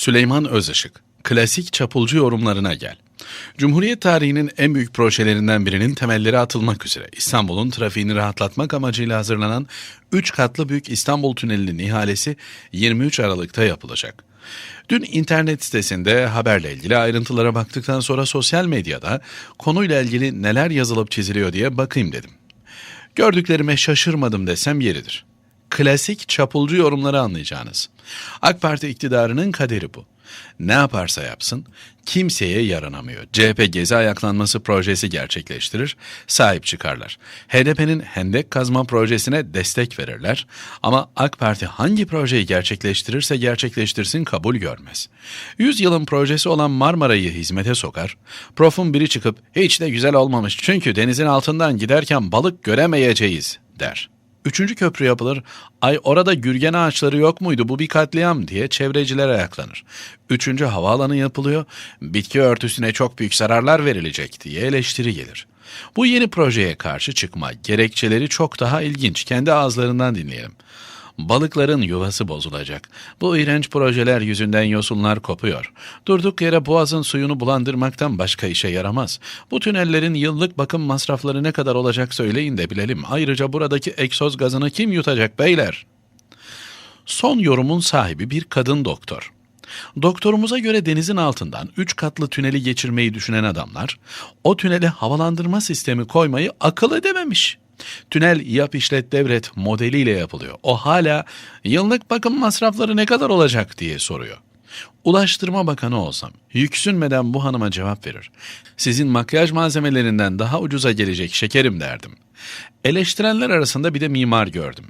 Süleyman Özışık, klasik çapulcu yorumlarına gel. Cumhuriyet tarihinin en büyük projelerinden birinin temelleri atılmak üzere İstanbul'un trafiğini rahatlatmak amacıyla hazırlanan 3 katlı büyük İstanbul Tüneli'nin ihalesi 23 Aralık'ta yapılacak. Dün internet sitesinde haberle ilgili ayrıntılara baktıktan sonra sosyal medyada konuyla ilgili neler yazılıp çiziliyor diye bakayım dedim. Gördüklerime şaşırmadım desem yeridir. Klasik çapulcu yorumları anlayacağınız. AK Parti iktidarının kaderi bu. Ne yaparsa yapsın kimseye yaranamıyor. CHP gezi ayaklanması projesi gerçekleştirir, sahip çıkarlar. HDP'nin hendek kazma projesine destek verirler ama AK Parti hangi projeyi gerçekleştirirse gerçekleştirsin kabul görmez. 100 yılın projesi olan Marmara'yı hizmete sokar, profun biri çıkıp hiç de güzel olmamış çünkü denizin altından giderken balık göremeyeceğiz der. Üçüncü köprü yapılır, ay orada gürgen ağaçları yok muydu bu bir katliam diye çevreciler ayaklanır. Üçüncü havaalanı yapılıyor, bitki örtüsüne çok büyük zararlar verilecek diye eleştiri gelir. Bu yeni projeye karşı çıkma gerekçeleri çok daha ilginç, kendi ağızlarından dinleyelim. Balıkların yuvası bozulacak. Bu iğrenç projeler yüzünden yosunlar kopuyor. Durduk yere boğazın suyunu bulandırmaktan başka işe yaramaz. Bu tünellerin yıllık bakım masrafları ne kadar olacak söyleyin de bilelim. Ayrıca buradaki egzoz gazını kim yutacak beyler? Son yorumun sahibi bir kadın doktor. Doktorumuza göre denizin altından 3 katlı tüneli geçirmeyi düşünen adamlar o tünele havalandırma sistemi koymayı akıl edememiş. Tünel yap işlet devret modeliyle yapılıyor. O hala yıllık bakım masrafları ne kadar olacak diye soruyor. Ulaştırma Bakanı olsam yüksünmeden bu hanıma cevap verir. Sizin makyaj malzemelerinden daha ucuza gelecek şekerim derdim. Eleştirenler arasında bir de mimar gördüm.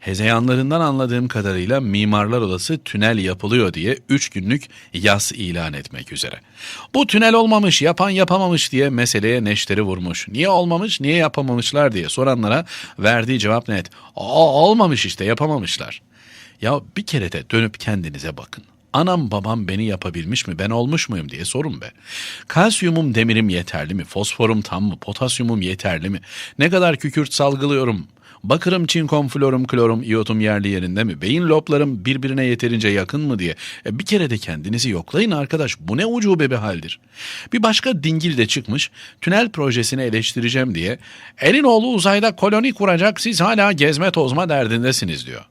Hezeyanlarından anladığım kadarıyla mimarlar odası tünel yapılıyor diye 3 günlük yas ilan etmek üzere. Bu tünel olmamış, yapan yapamamış diye meseleye neşteri vurmuş. Niye olmamış, niye yapamamışlar diye soranlara verdiği cevap net. Aa, olmamış işte, yapamamışlar. Ya bir kere de dönüp kendinize bakın. Anam babam beni yapabilmiş mi ben olmuş muyum diye sorun be. Kalsiyumum demirim yeterli mi? Fosforum tam mı? Potasyumum yeterli mi? Ne kadar kükürt salgılıyorum? Bakırım, çinkom, florum, klorum, iyotum yerli yerinde mi? Beyin loblarım birbirine yeterince yakın mı diye. E bir kere de kendinizi yoklayın arkadaş. Bu ne ucube bir haldir. Bir başka dingil de çıkmış. Tünel projesini eleştireceğim diye. Elin oğlu uzayda koloni kuracak siz hala gezme tozma derdindesiniz diyor.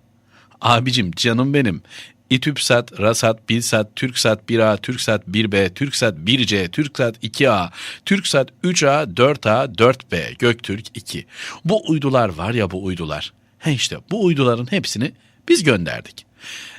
Abicim canım benim. İTÜPSAT, RASAT, BİLSAT, TÜRKSAT 1A, TÜRKSAT 1B, TÜRKSAT 1C, TÜRKSAT 2A, TÜRKSAT 3A, 4A, 4B, Göktürk 2. Bu uydular var ya bu uydular. He işte bu uyduların hepsini biz gönderdik.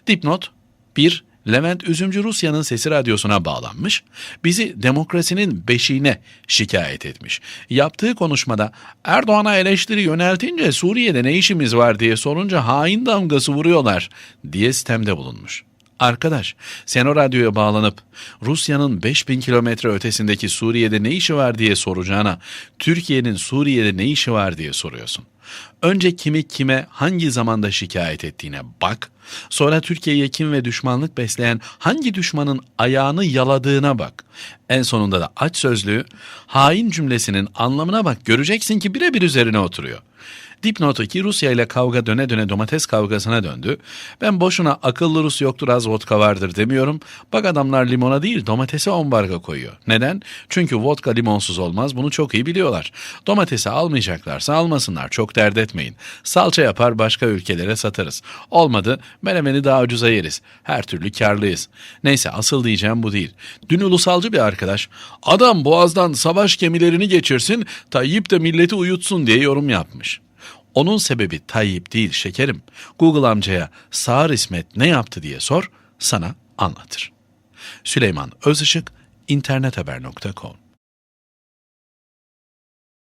Dipnot 1. Levent Üzümcü Rusya'nın sesi radyosuna bağlanmış, bizi demokrasinin beşiğine şikayet etmiş. Yaptığı konuşmada Erdoğan'a eleştiri yöneltince Suriye'de ne işimiz var diye sorunca hain damgası vuruyorlar diye sistemde bulunmuş. Arkadaş, sen o radyoya bağlanıp Rusya'nın 5000 kilometre ötesindeki Suriye'de ne işi var diye soracağına, Türkiye'nin Suriye'de ne işi var diye soruyorsun. Önce kimi kime hangi zamanda şikayet ettiğine bak, sonra Türkiye'ye kim ve düşmanlık besleyen hangi düşmanın ayağını yaladığına bak. En sonunda da aç sözlüğü, hain cümlesinin anlamına bak göreceksin ki birebir üzerine oturuyor. Dipnot 2 Rusya ile kavga döne döne domates kavgasına döndü. Ben boşuna akıllı Rus yoktur az vodka vardır demiyorum. Bak adamlar limona değil domatese ambargo koyuyor. Neden? Çünkü vodka limonsuz olmaz bunu çok iyi biliyorlar. Domatesi almayacaklarsa almasınlar çok dert etmeyin. Salça yapar başka ülkelere satarız. Olmadı menemeni daha ucuza yeriz. Her türlü karlıyız. Neyse asıl diyeceğim bu değil. Dün ulusalcı bir arkadaş adam boğazdan savaş gemilerini geçirsin Tayyip de milleti uyutsun diye yorum yapmış. Onun sebebi Tayyip değil şekerim. Google amcaya Sağır İsmet ne yaptı diye sor, sana anlatır. Süleyman Özışık, internethaber.com